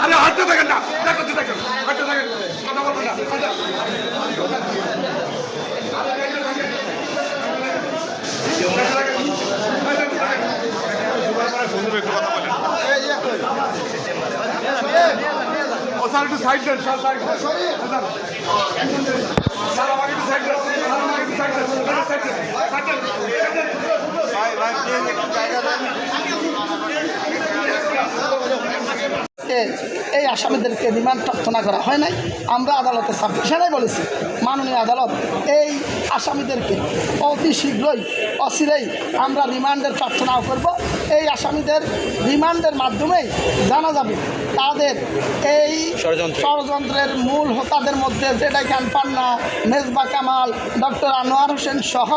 আরে হাঁটতে থাকেন না দেখো তো দেখেন হাঁটতে থাকেন কথা বলবেন না সাইড দেন এ- এই আসামিদেরকে রিমান্ড প্রার্থনা করা হয় নাই। আমরা আদালতে সাবমিশনে বলেছি মাননীয় আদালত এই আসামিদেরকে অতি শীঘ্রই অচিরেই আমরা রিমান্ডের প্রার্থনাও করব। এই আসামিদের রিমান্ডের মাধ্যমেই জানা যাবে তাদের এই ষড়যন্ত্রের। মূল হোতাদের মধ্যে যেটা খান পান্না মেজবা কামাল ডক্টর আনোয়ার হোসেন সহ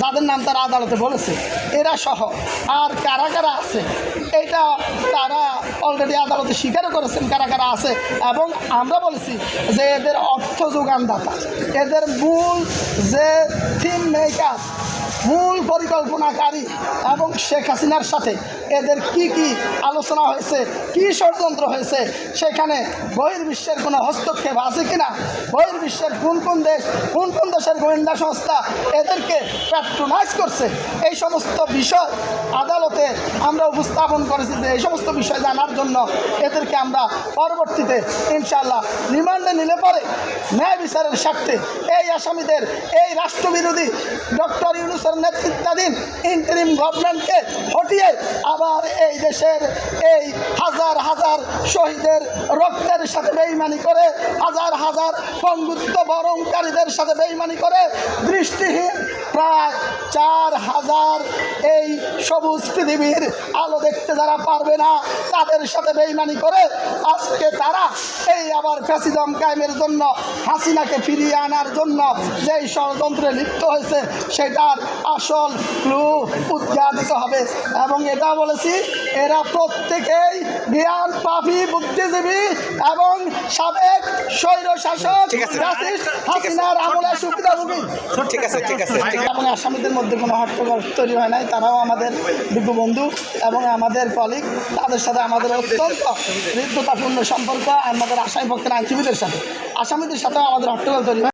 যাদের নাম তারা আদালতে বলেছে এরা সহ। আর কারা কারা আছে এটা তারা অলরেডি আদালতে স্বীকারও করেছেন কারা কারা আছে। এবং আমরা বলেছি যে এদের অর্থ যোগানদাতা। এদের মূল যে থিম মেকার মূল পরিকল্পনাকারী এবং শেখ হাসিনার সাথে এদের কি কি আলোচনা হয়েছে, কি ষড়যন্ত্র হয়েছে, সেখানে বহির্বিশ্বের কোনো হস্তক্ষেপ আছে কিনা, বহির্বিশ্বের কোন কোন দেশ, কোন কোন দেশের গোয়েন্দা সংস্থা এদেরকে প্যাট্রোনাইজ করছে, এই সমস্ত বিষয় আদালতে আমরা উপস্থাপন করেছি যে এই সমস্ত বিষয় জানার জন্য এদেরকে আমরা পরবর্তীতে ইনশাল্লাহ রিমান্ডে নিলে পরে ন্যায় বিচারের স্বার্থে এই আসামিদের, এই রাষ্ট্রবিরোধী ডক্টর ইউনুসের নেতৃত্বাধীন ইন্টারিম গভর্নমেন্টকে হটিয়ে আবার এই দেশের এই হাজার হাজার শহীদের রক্তের সাথে বেইমানি করে, হাজার হাজার পঙ্গুত্ব বরণকারীদের সাথে বেইমানি করে দৃষ্টিহীন প্রায় চার হাজার এই সবুজ পৃথিবীর আলো দেখতে যারা পারবে না তাদের সাথে বেইমানি করে আজকে তারা এই আবার ফ্যাসিজম কায়েমের জন্য হাসিনাকে ফিরিয়ে আনার জন্য যেই ষড়যন্ত্রে লিপ্ত হয়েছে সেটার আসল ক্লু উদ্ঘাটিত হবে। এবং এটা বলেছি এরা প্রত্যেকেই জ্ঞান পাপি বুদ্ধিজীবী এবং সাবেক স্বৈর শাসক হাসিনার আমলে আছে ঠিক আছে ঠিক আছে। এবং আসামিদের মধ্যে কোনো হট্টগোল তৈরি হয় নাই। তারাও আমাদের বিজ্ঞ বন্ধু এবং আমাদের কলিগ তাদের সাথে আমাদের অত্যন্ত হৃদ্যতাপূর্ণ সম্পর্ক আমাদের আসামি পক্ষের আইনজীবীদের সাথে। আসামিদের সাথেও আমাদের হট্টগোল তৈরি হয়।